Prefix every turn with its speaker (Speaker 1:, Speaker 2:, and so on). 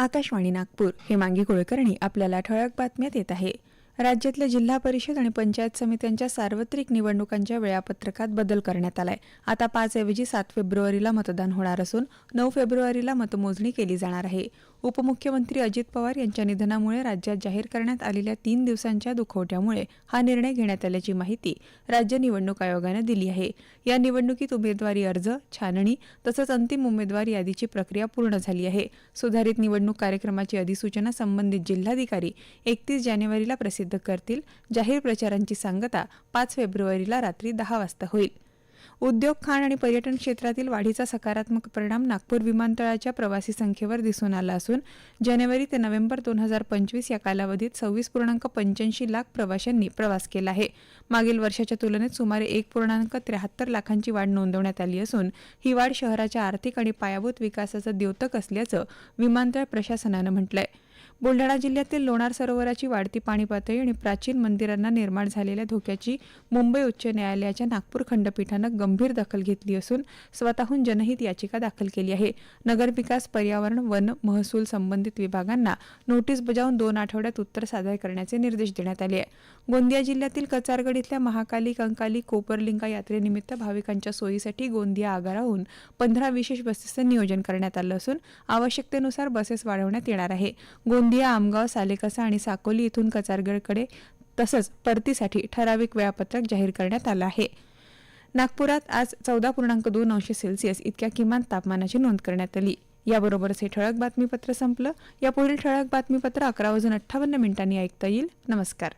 Speaker 1: आकाशवाणी नागपूर हेमांगी कुलकर्णी आपल्याला ठळक बातम्यात येत आहे. राज्यातल्या जिल्हा परिषद आणि पंचायत समित्यांच्या सार्वत्रिक निवडणुकांच्या वेळापत्रकात बदल करण्यात आलाय. आता पाच ऐवजी सात फेब्रुवारीला मतदान होणार असून नऊ फेब्रुवारीला मतमोजणी केली जाणार आहे. उपमुख्यमंत्री अजित पवार यांच्या निधनामुळे राज्यात जाहीर करण्यात आलेल्या तीन दिवसांच्या दुखवट्यामुळे हा निर्णय घेण्यात आल्याची माहिती राज्य निवडणूक आयोगानं दिली आहे. या निवडणुकीत उमेदवारी अर्ज छाननी तसंच अंतिम उमेदवार यादीची प्रक्रिया पूर्ण झाली आहे. सुधारित निवडणूक कार्यक्रमाची अधिसूचना संबंधित जिल्हाधिकारी एकतीस जानेवारीला प्रसिद्ध करतील जाहीर प्रचारांची सांगता पाच फेब्रुवारीला रात्री दहा वाजता होईल. उद्योग खाण आणि पर्यटन क्षेत्रातील वाढीचा सकारात्मक परिणाम नागपूर विमानतळाच्या प्रवासी संख्येवर दिसून आला असून जानेवारी ते नोव्हेंबर दोन हजार पंचवीस या कालावधीत सव्वीस पूर्णांक पंच्याऐंशी लाख प्रवाशांनी प्रवास केला आहे. मागील वर्षाच्या तुलनेत सुमारे एक पूर्णांक त्र्याहत्तर लाखांची वाढ नोंदवण्यात आली असून ही वाढ शहराच्या आर्थिक आणि पायाभूत विकासाचं द्योतक असल्याचं विमानतळ प्रशासनानं म्हटलंय. बुलढाणा जिल्ह्यातील लोणार सरोवराची वाढती पाणी पातळी आणि प्राचीन मंदिरांना निर्माण झालेल्या धोक्याची मुंबई उच्च न्यायालयाच्या नागपूर खंडपीठानं गंभीर दखल घेतली असून स्वतःहून जनहित याचिका दाखल केली आहे. नगरविकास पर्यावरण वन महसूल संबंधित विभागांना नोटीस बजावून दोन आठवड्यात उत्तर सादर करण्याचे निर्देश देण्यात आले आहे गोंदिया जिल्ह्यातील कचारगड इथल्या महाकाली कंकाली कोपरलिंगा यात्रेनिमित्त भाविकांच्या सोयीसाठी गोंदिया आगाराहून पंधरा विशेष बसेसचं नियोजन करण्यात आलं असून आवश्यकतेनुसार बसेस वाढवण्यात येणार आहे. गोंदिया आमगाव सालेकसा आणि साकोली इथून कचारगडकडे तसंच परतीसाठी ठराविक वेळापत्रक जाहीर करण्यात आलं आहे. नागपुरात आज चौदा पूर्णांक दोन अंश सेल्सिअस इतक्या किमान तापमानाची नोंद करण्यात आली. याबरोबरच हे ठळक बातमीपत्र संपलं. यापुढील ठळक बातमीपत्र अकरा वाजून अठ्ठावन्न मिनिटांनी ऐकता येईल. नमस्कार.